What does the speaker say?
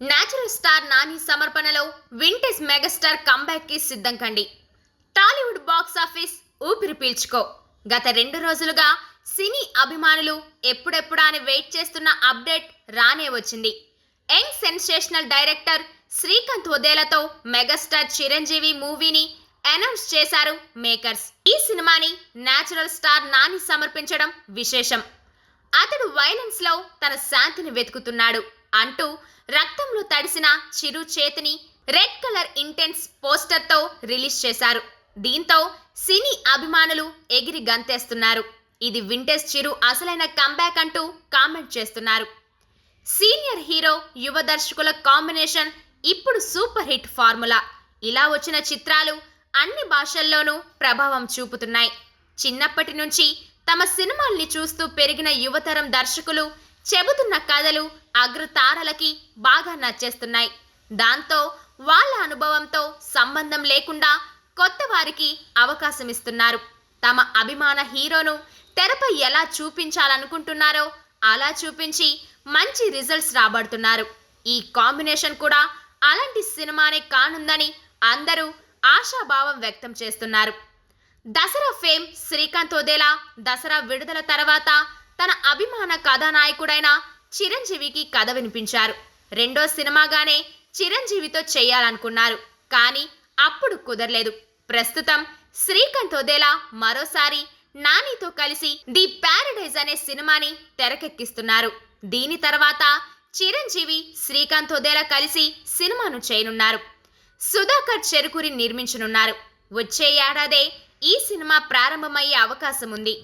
Natural star Nani సమర్పణలో vintage megastar కంబ్యాక్కి సిద్ధం కండి. టాలీవుడ్ బాక్స్ ఆఫీస్ ఊపిరి పీల్చుకో. గత రెండు రోజులుగా సినీ అభిమానులు ఎప్పుడెప్పుడా అని వెయిట్ చేస్తున్న అప్డేట్ రానే వచ్చింది. యంగ్ సెన్సేషనల్ డైరెక్టర్ శ్రీకాంత్ ఉదేలతో మెగాస్టార్ చిరంజీవి మూవీని అనౌన్స్ చేశారు మేకర్స్ ఈ సినిమాని నేచురల్ స్టార్ నాని సమర్పించడం విశేషం. అతడు వైలెన్స్లో తన శాంతిని వెతుకుతున్నాడు అంటూ రక్తంలో తడిసిన చిరు చేతిని రెడ్ కలర్ ఇంటెన్స్ పోస్టర్తో రిలీజ్ చేశారు. దీంతో సినీ అభిమానులు ఎగిరి గంతేస్తున్నారు. ఇది వింటేజ్ చిరు అసలైన కంబ్యాక్ అంటూ కామెంట్ చేస్తున్నారు. సీనియర్ హీరో యువ దర్శకుల కాంబినేషన్ ఇప్పుడు సూపర్ హిట్ ఫార్ములా. ఇలా వచ్చిన చిత్రాలు అన్ని భాషల్లోనూ ప్రభావం చూపుతున్నాయి. చిన్నప్పటి నుంచి తమ సినిమాల్ని చూస్తూ పెరిగిన యువతరం దర్శకులు చెబుతున్న కథలు అగ్రతారలకి బాగా నచ్చేస్తున్నాయి. దాంతో వాళ్ళ అనుభవంతో సంబంధం లేకుండా కొత్త వారికి అవకాశం ఇస్తున్నారు తమ అభిమాన హీరోను తెరపై ఎలా చూపించాలనుకుంటున్నారో అలా చూపించి మంచి రిజల్ట్స్ రాబడుతున్నారు. ఈ కాంబినేషన్ కూడా అలాంటి సినిమానే కానుందని అందరూ ఆశాభావం వ్యక్తం చేస్తున్నారు. దసరా ఫేమ్ శ్రీకాంత్ ఒదేలా. దసరా విడుదల తర్వాత తన అభిమాన కథానాయకుడైన చిరంజీవికి కథ వినిపించారు. రెండో సినిమాగానే చిరంజీవితో చేయాలనుకున్నారు కానీ అప్పుడు కుదరలేదు. ప్రస్తుతం శ్రీకాంత్ ఒదేలా మరోసారి నానితో కలిసి ది ప్యారడైజ్ అనే సినిమాని తెరకెక్కిస్తున్నారు. దీని తర్వాత చిరంజీవి శ్రీకాంత్ ఒదేలా కలిసి సినిమాను చేయనున్నారు. సుధాకర్ చెరుకురి నిర్మించనున్నారు. వచ్చే ఏడాదే ఈ సినిమా ప్రారంభమయ్యే అవకాశం ఉంది